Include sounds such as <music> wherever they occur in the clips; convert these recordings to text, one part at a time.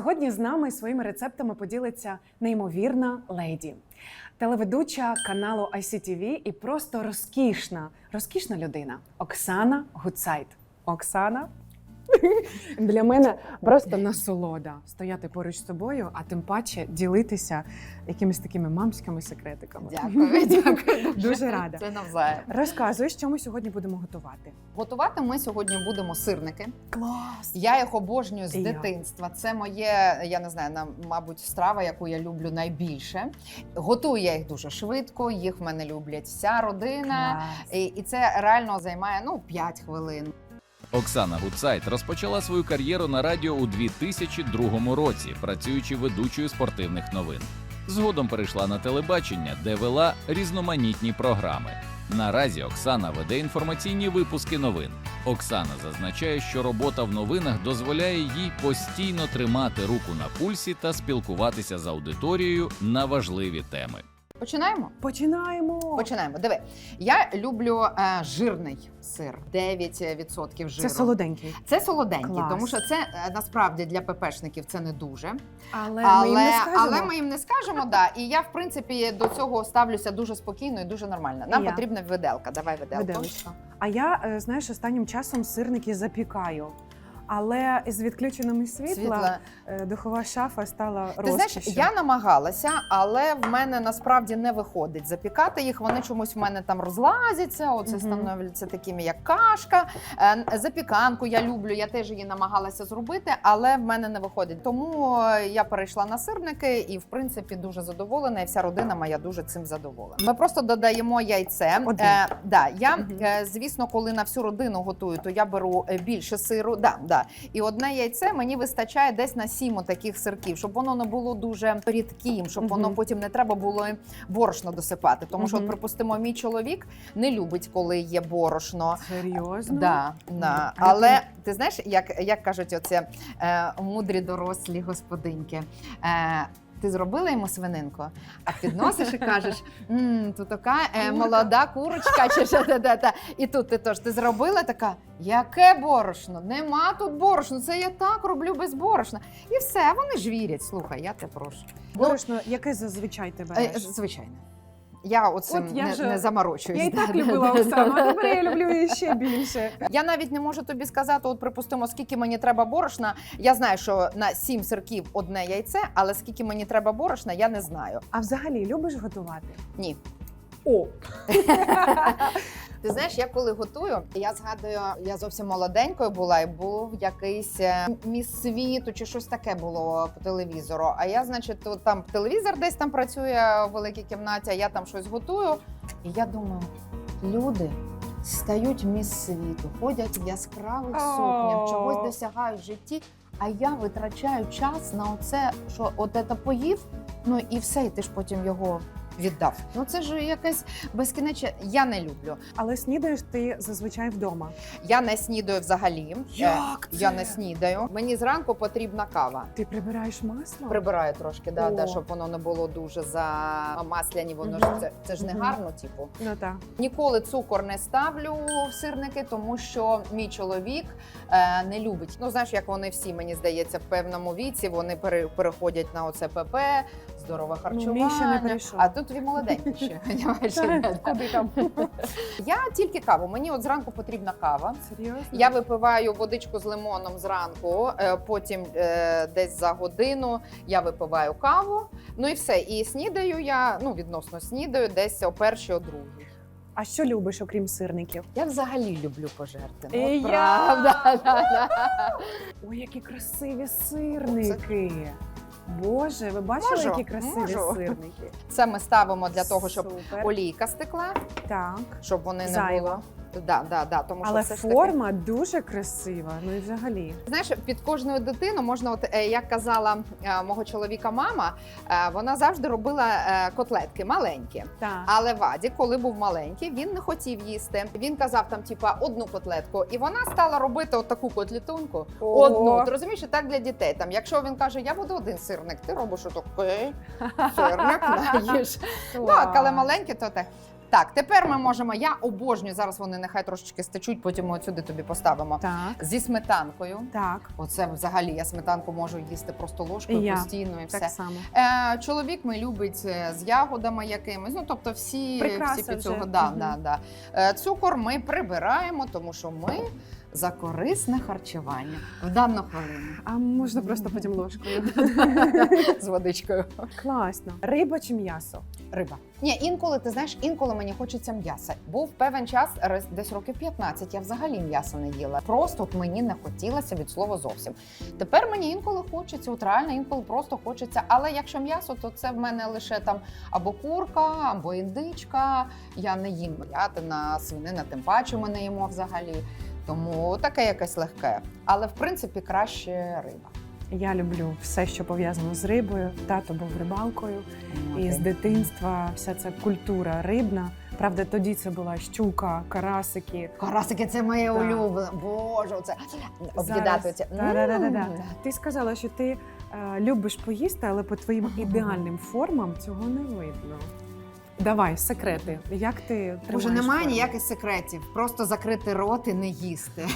Сьогодні з нами своїми рецептами поділиться неймовірна леді, телеведуча каналу ICTV і просто розкішна, розкішна людина Оксана Гуцайт. Оксана. <laughs> Для мене просто насолода стояти поруч з тобою, а тим паче ділитися якимись такими мамськими секретиками. Дякую, дякую. <laughs> Дуже рада. Це навзаєм. Розказуй, що ми сьогодні будемо готувати. Готувати ми сьогодні будемо сирники. Клас! Я їх обожнюю з І я. дитинства. Це моє, я не знаю, на- мабуть, страва, яку я люблю найбільше. Готую я їх дуже швидко. Їх в мене люблять вся родина. Клас. І, і це реально займає ну 5 хвилин. Оксана Гуцайт розпочала свою кар'єру на радіо у 2002 році, працюючи ведучою спортивних новин. Згодом перейшла на телебачення, де вела різноманітні програми. Наразі Оксана веде інформаційні випуски новин. Оксана зазначає, що робота в новинах дозволяє їй постійно тримати руку на пульсі та спілкуватися з аудиторією на важливі теми. Починаємо? Починаємо. Починаємо. Диви, я люблю е, жирний сир, 9% жиру. Це солоденький. Це солоденький, Клас. тому що це е, насправді для ППшників це не дуже. Але, але, ми їм не скажемо. але ми їм не скажемо, да. І я, в принципі, до цього ставлюся дуже спокійно і дуже нормально. Нам І я. потрібна виделка. Давай виделку. Виделочка. А я, е, знаєш, останнім часом сирники запікаю. Але з відключеними світла, Світла. е, духова шафа стала Ти знаєш, я намагалася, але в мене насправді не виходить запікати їх. Вони чомусь в мене там розлазяться. Оце Мгм. становляться такими, як кашка. Е, Запіканку я люблю. Я теж її намагалася зробити, але в мене не виходить. Тому е, я перейшла на сирники і, в принципі, дуже задоволена. І вся родина моя дуже цим задоволена. Ми просто додаємо яйце. Е, да, я е, звісно, коли на всю родину готую, то я беру більше сиру. Да, да. І одне яйце мені вистачає десь на сім таких сирків, щоб воно не було дуже рідким, щоб воно потім не треба було борошно досипати. Тому що, от, припустимо, мій чоловік не любить, коли є борошно. Серйозно? Да, да. А Але ти знаєш, як, як кажуть, оце е, мудрі дорослі господиньки. Е, ти зробила йому свининку, а підносиш і кажеш: «М, тут така е, молода курочка, чи що та, та, та. І тут ти теж ти зробила така, яке борошно? Нема тут борошно. Це я так роблю без борошна. І все, вони ж вірять. Слухай, я тебе прошу. Борошно, яке зазвичай ти Е, береш? звичайно. Я оцим От я не, вже- не заморочуюсь. Я і так любила Оксану, а тепер я люблю її ще більше. Я навіть не можу тобі сказати, от припустимо, скільки мені треба борошна. Я знаю, що на сім сирків одне яйце, але скільки мені треба борошна, я не знаю. А взагалі любиш готувати? Ні. О, Ти знаєш, я коли готую, я згадую, я зовсім молоденькою була, і був якийсь е, міс світу чи щось таке було по телевізору. А я, значить, от там телевізор десь там працює в великій кімнаті, а я там щось готую. І я думаю, люди. Стають міс світу, ходять в яскравих сукнях, чогось досягають в житті. А я витрачаю час на оце, що от це поїв, ну і все, і ти ж потім його віддав. Ну це ж якесь безкінечне. Я не люблю. але снідаєш ти зазвичай вдома. Я не снідаю взагалі. Як Е, Я не снідаю. Мені зранку потрібна кава. Ти прибираєш масло? Прибираю трошки, да, О. да, щоб воно не було дуже замасляні. Воно ж це, це ж не Мгм. гарно, типу. Ну так. Ніколи цукор не ставлю в сирники, тому що мій чоловік е, не любить. Ну знаєш, як вони всі, мені здається, в певному віці вони пере, переходять на оце ПП, здорове харчування. Ну, ще не. А тут твій молоденький ще. <laughs> Куди там? <laughs> Я тільки каву. Мені от зранку потрібна кава. Серйозно? Я випиваю водичку з лимоном зранку, е, потім е, десь за годину я випиваю каву. Ну і все. І снідаю я ну відносно снідаю десь о першій, о другій. А що любиш, окрім сирників? Я взагалі люблю пожерти. Ну, от правда. Да, да. <laughs> Ой, які красиві сирники. Боже, ви бачили, Можу, які красиві можу. сирники? Це ми ставимо для того, щоб Супер. олійка стекла, Так. щоб вони не Зайва. було. Да, да, да, тому що Але все ж таки- форма дуже красива. Ну і взагалі. Знаєш, під кожною дитину можна, от е, як казала е, мого чоловіка, мама, е, вона завжди робила е, котлетки маленькі. Так. Але Ваді, коли був маленький, він не хотів їсти. Він казав там, типа, одну котлетку, і вона стала робити отаку котлетунку. Ого. Одну. Ти розумієш, так для дітей. Там, якщо він каже, я буду один сирник, ти робиш отакий <laughs> сирник, але маленький, то так. Так, тепер ми можемо. Я обожнюю зараз. Вони нехай трошечки стечуть, потім ми отсюди тобі поставимо Так. зі сметанкою. Так. Оце взагалі я сметанку можу їсти просто ложкою я. постійно і все. Так само. Е, чоловік мій любить е, з ягодами якимись. Ну тобто, всі, Прикраси всі під вже. цього. Да, угу. да, да. Е, цукор ми прибираємо, тому що ми за корисне харчування в дану хвилину А можна просто потім ложкою. з водичкою. Класно. Риба чи м'ясо? Риба. Ні, інколи ти знаєш, інколи мені хочеться м'яса. Був певен час, десь років 15, я взагалі м'яса не їла. Просто от мені не хотілося від слова зовсім. Тепер мені інколи хочеться, от реально інколи просто хочеться. Але якщо м'ясо, то це в мене лише там або курка, або індичка. Я не їм ятина, свинина, тим паче ми не їмо взагалі. Тому таке якесь легке. Але в принципі краще риба. Я люблю все, що пов'язано з рибою. Тато був рибалкою, і з дитинства вся ця культура рибна. Правда, тоді це була щука, карасики. Карасики, це моє Так. улюблене. Боже, оце об'їдати оці. Та-да-да-да-да. М. Ти сказала, що ти е, любиш поїсти, але по твоїм ідеальним формам цього не видно. Давай, секрети. Як ти тримаєш Боже, немає форму? ніяких секретів. Просто закрити рот і не їсти. <laughs>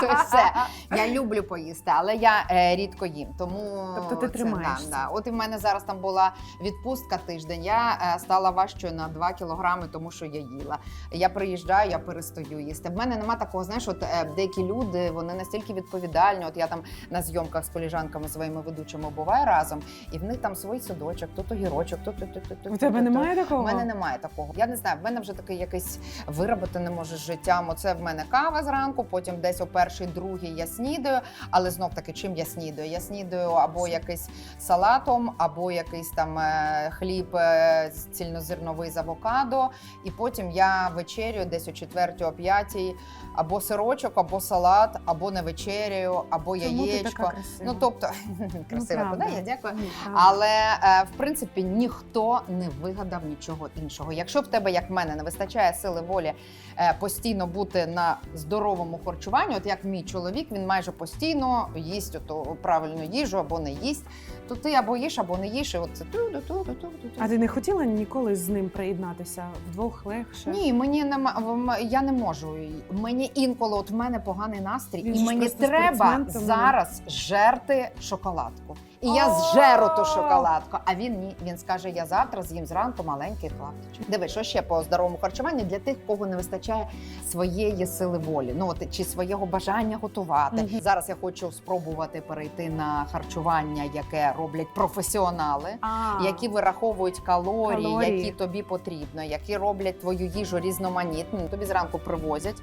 То все. Я люблю поїсти, але я е, рідко їм. Тому Тобто ти це, тримаєшся. Да, да. От і в мене зараз там була відпустка тиждень. Я е, стала важчою на 2 кілограми, тому що я їла. Я приїжджаю, я перестаю їсти. В мене нема такого, знаєш, от е, деякі люди вони настільки відповідальні. От я там на зйомках з коліжанками своїми ведучими буваю разом, і в них там свій садочок, тут огірочок, тут тут тут тут. У тебе немає такого? Мене немає такого. Я не знаю, в мене вже такий якийсь виробити не може з життям. Оце в мене кава зранку, потім десь о першій, другій я снідаю. Але знов таки, чим я снідаю? Я снідаю або якийсь салатом, або якийсь там е, хліб е, з- цільнозерновий з авокадо. І потім я вечерю десь о четвертій, о п'ятій, або сирочок, або салат, або не вечерю, або яєчко. Ну тобто <laughs> красиво, правда. да, я дякую. Ні. Але е, в принципі ніхто не вигадав нічого іншого. Якщо в тебе, як в мене, не вистачає сили волі е, постійно бути на здоровому харчуванні, от як мій чоловік, він майже постійно їсть ото правильну їжу або не їсть, то ти або їш, або не їш. І от це ту-ду-ту-ду-ту-ту-ту. А ти не хотіла ніколи з ним приєднатися? Вдвох легше? Ні, мені нема я не можу. Мені інколи от в мене поганий настрій, Він і мені треба зараз жерти шоколадку. І я зжеру ту шоколадку. А він ні. Він скаже: я завтра з'їм зранку маленький клаптичок. Диви, що ще по здоровому харчуванню для тих, кого не вистачає своєї сили волі, ну от чи свого бажання готувати. Мгм. Зараз я хочу спробувати перейти на харчування, яке роблять професіонали А, які вираховують калорії, Калорії. які тобі потрібно, які роблять твою їжу різноманітну. Тобі зранку привозять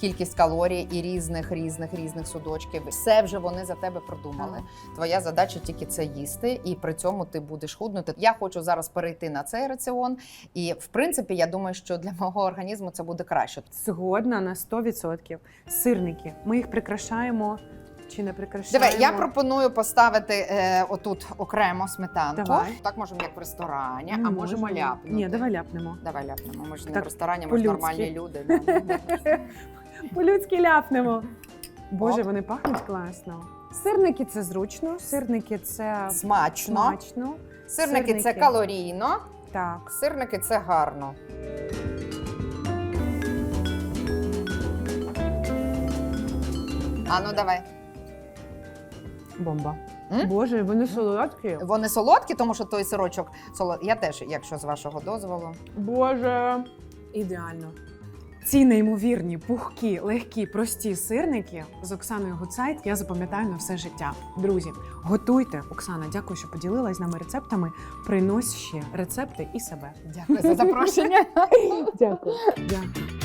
кількість калорій і різних, різних, різних судочків. Все вже вони за тебе продумали. Твоя задача тільки це їсти, і при цьому ти будеш худнути. Я хочу зараз перейти на цей раціон, і в принципі, я думаю, що для <laughs> мого організму це буде краще. Згодна на 100%. Сирники. Ми їх прикрашаємо чи не прикрашаємо? Диви, я пропоную поставити е, отут окремо сметанку. Давай. Так можемо як в ресторані, Ми а можемо ляпнути. Ні, давай ляпнемо. Давай ляпнемо. Ми ж не Так, в ресторані, ми ж по-людськи. нормальні люди. <laughs> <laughs> По-людськи ляпнемо. Боже, Оп. вони пахнуть класно. Сирники це зручно, сирники це Смачно. смачно. Сирники, це Сирники. калорійно, Так. сирники це гарно. А ну давай. Бомба. М? Боже, вони солодкі. Вони солодкі, тому що той сирочок солодкий. Я теж, якщо з вашого дозволу. Боже. Ідеально. Ці неймовірні, пухкі, легкі, прості сирники з Оксаною Гуцайт я запам'ятаю на все життя. Друзі, готуйте. Оксана, дякую, що поділилась з нами рецептами. Принось ще рецепти і себе. Дякую за <laughs> запрошення. Дякую. Дякую.